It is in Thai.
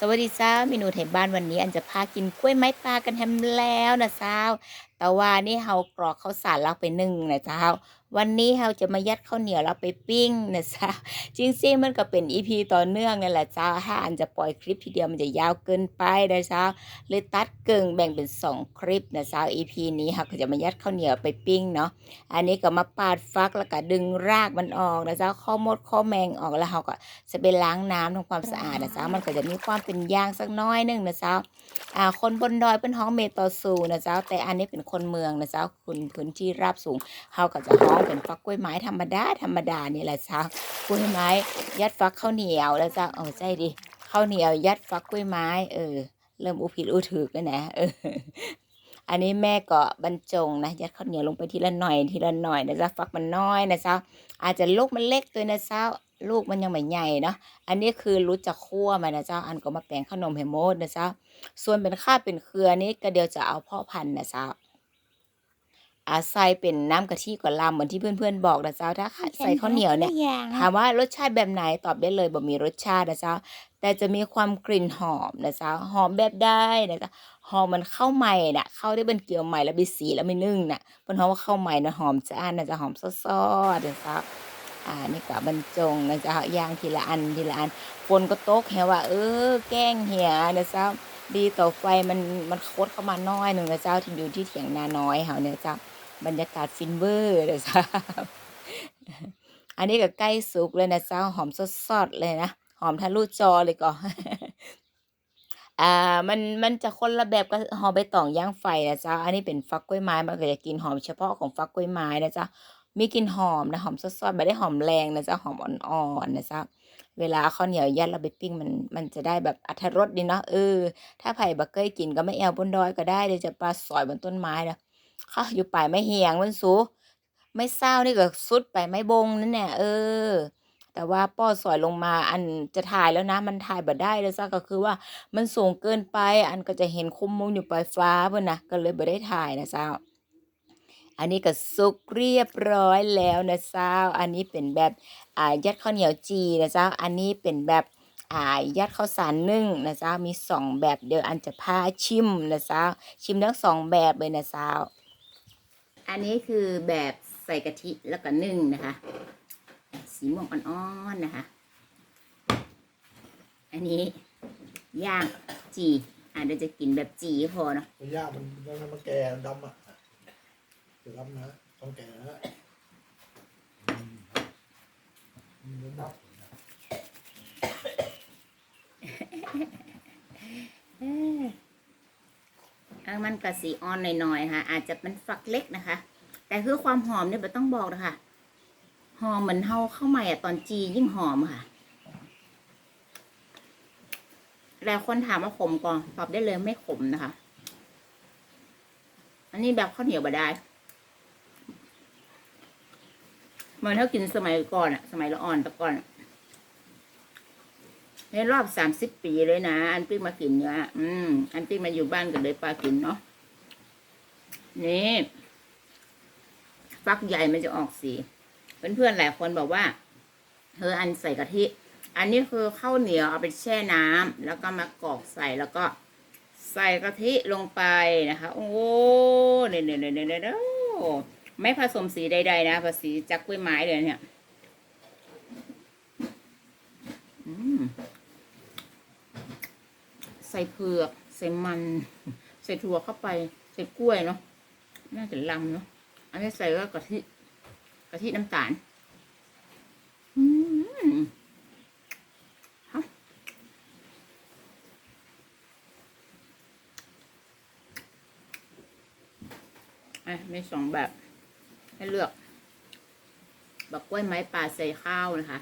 สวัสดีจ้าเมนูไทยบ้านวันนี้อันจะพากินกล้วยไม้ปลากันแฮมแล้วนะเจ้า แต่ว่านี่เฮากรอกข้าวสารเราไปนึ่งนะเจ้าวันนี้เฮาจะมายัดข้าวเหนียวเราไปปิ้งนะเจ้าจริงๆมันก็เป็นอีพีต่อเนื่องนั่แหละเจ้าถ้าอันจะปล่อยคลิปทีเดียวมันจะยาวเกินไปนะเจ้าเลยตัดเกิงแบ่งเป็นสองคลิปนะเจ้า EP นี้เฮาก็จะมายัดข้าวเหนียวไปปิ้งเนาะอันนี้ก็มาปาดฟักแล้วก็ดึงรากมันออกนะเจ้าข้อมดข้อแมงออกแล้วเราก็จะไปล้างน้ำทำความสะอาดนะเจ้ามันก็จะมีความเป็นยางสักน้อยหนึงนะเจ้าอ่าคนบนดอยเป็นห้องเมตอซูนะเจ้าแต่อันนี้เป็นคนเมืองนะเจ้าคุณพื้นที่ราบสูงเขาก็จะห้องเป็นฟักกล้วยไม้ธรรมดาธรรมดานี่แหละเจ้ากล้วยไม้ ยัดฟักข้าวเหนียวแล้วเจ้าเออใจดิข้าวเหนียวยัดฟักกล้วยไม้เออเริ่มอุผิดอุถึกแล้วนะเอออันนี้แม่ก็บรรจงนะยัดข้าวเหนียวลงไปทีละหน่อยทีละหน่อยนะจ๊ะฟักมันน้อยนะจ๊ะอาจจะลูกมันเล็กตัวนะจ๊ะลูกมันยังไม่ใหญ่เนาะอันนี้คือรู้จักคั่วมันนะจ๊ะอันก็มาแปลงขนมให้โมดนะจ๊ะส่วนเป็นข้าเป็นเครือนี้ก็เดี๋ยวจะเอาพ่อพันธุ์นะจ๊ะ อาใส่เป็นน้ำกะทิกับลำเหมือนที่เพื่อนๆบอกนะจ๊ะถ้าใส่ข้าวเหนียวเนี่ยถามว่ารสชาติแบบไหนตอบได้เลยบ่มีรสชาตินะจ๊ะแต่จะมีความกลิ่นหอมนะจ๊ะหอมแบบได้นะจ๊ะหอมมันข้าวใหม่น่ะข้าวที่เป็นเกลียวใหม่แล้วไปสีแล้วไม่นึ่งน่ะเป็นเพราะว่าข้าวใหม่นะหอมจ้านนะจ๊ะหอมซอดๆนะจ๊ะอ่านี่ก็บรรจงนะจ๊ะย่างทีละอันทีละอันฝนก็ตกแฮะว่า เออ แกล้งเหียนะจ๊ะดีต่อไฟมันมันโคตรเข้ามาน้อยหนึ่งนะจ๊ะที่อยู่ที่เถียงนาน้อยเฮาเนี่ยจ๊ะ บรรยากาศฟินเวอร์นะจ๊ะอันนี้ก็ใกล้สุกเลยนะจ้าหอมสดๆเลยนะ หอมทะลุจอเลยก็อ่ามันมันจะคนละแบบกับหอมใบตองย่างไฟนะจ้าอันนี้เป็นฟักกล้วยไม้มันก็จะกินหอมเฉพาะของฟักกล้วยไม้นะจ้ามีกลิ่นหอมนะหอมสดๆไม่ได้หอมแรงนะจ้าหอมอ่อนๆนะจ้าเวลาข้าวเหนียวยัดเราไปปิ้งมันมันจะได้แบบอรรถรสดีเนาะเออถ้าไผ่บักเกยกินก็ไม่แอวบนดอยก็ได้เดี๋ยวจะปลาสอยบนต้นไม้นะ ข้าอยู่ป่ายไม่เหียงมันสูไม่เศร้านี่ก็สุดไปไม่บงนั่นแหละเออ แต่ว่าป้อสอยลงมาอันจะถ่ายแล้วนะ มันถ่ายบ่ได้แล้วซะก็คือว่ามันสูงเกินไป อันก็จะเห็นคมมุมอยู่ปลายฟ้าเพิ่อนนะก็เลยบ่ได้ถ่ายนะเจ้าอันนี้ก็สุกเรียบร้อยแล้วนะเจ้า อันนี้เป็นแบบอ่ายัดข้าวเหนียวจีนะเจ้า อันนี้เป็นแบบอ่ายัดข้าวสารนึ่งนะเจ้า มีสองแบบเดี๋ยวอันจะพาชิมนะเจ้า ชิมทั้งสองแบบเลยนะเจ้า อันนี้คือแบบใส่กะทิแล้วก็นึ่งนะคะ สีม่วงอ่อนๆนะคะ อันนี้ย่างจีอะเดี๋ยวจะกินแบบจีพอเนาะไปย่างมันมันมันแก่ดำอะเดี๋ยวดำนะต้องแก่นะอืมมเดี๋ยวดำ มันก็สีอ่อนหน่อยๆค่ะ อาจจะเป็นฝักเล็กนะคะ แต่คือความหอมเนี่ยไม่ต้องบอกนะคะหอมเหมือนเฮาเข้าวใหม่อะตอนจียิ่งหอมค่ะ แล้วคนถามว่าขมก่อนตอบได้เลยไม่ขมนะคะ อันนี้แบบข้าวเหนียวบะได้เหมือนถ้ากินสมัยก่อนอะสมัยละอ่อนแต่ก่อนอะ ในรอบสามสิบปีเลยนะ อันปิ้งมากินเนี่ยอืม อันปิ้งมาอยู่บ้านกันเลยปลากินเนาะ นี่ฟักใหญ่มันจะออกสี เพื่อนๆหลายคนบอกว่าเธออันใส่กะทิ อันนี้คือข้าวเหนียวเอาไปแช่น้ำแล้วก็มากรอกใส่แล้วก็ใส่กะทิลงไปนะคะ โอ้เนี่ยเนี่ยเนี่ยเนี่ยไม่ผสมสีใดๆนะผสมสีจากกล้วยไม้เลยเนี่ย อืม ใส่เผือกใส่มัน ใส่ถั่วเข้าไปใส่กล้วยเนาะน่าจะลำเนาะอันนี้ใส่ก็กะทิกะทิน้ำตาลอืมฮะอะมีสองแบบ ให้เลือก บักกล้วยไม้ป่าใส่ข้าวนะคะ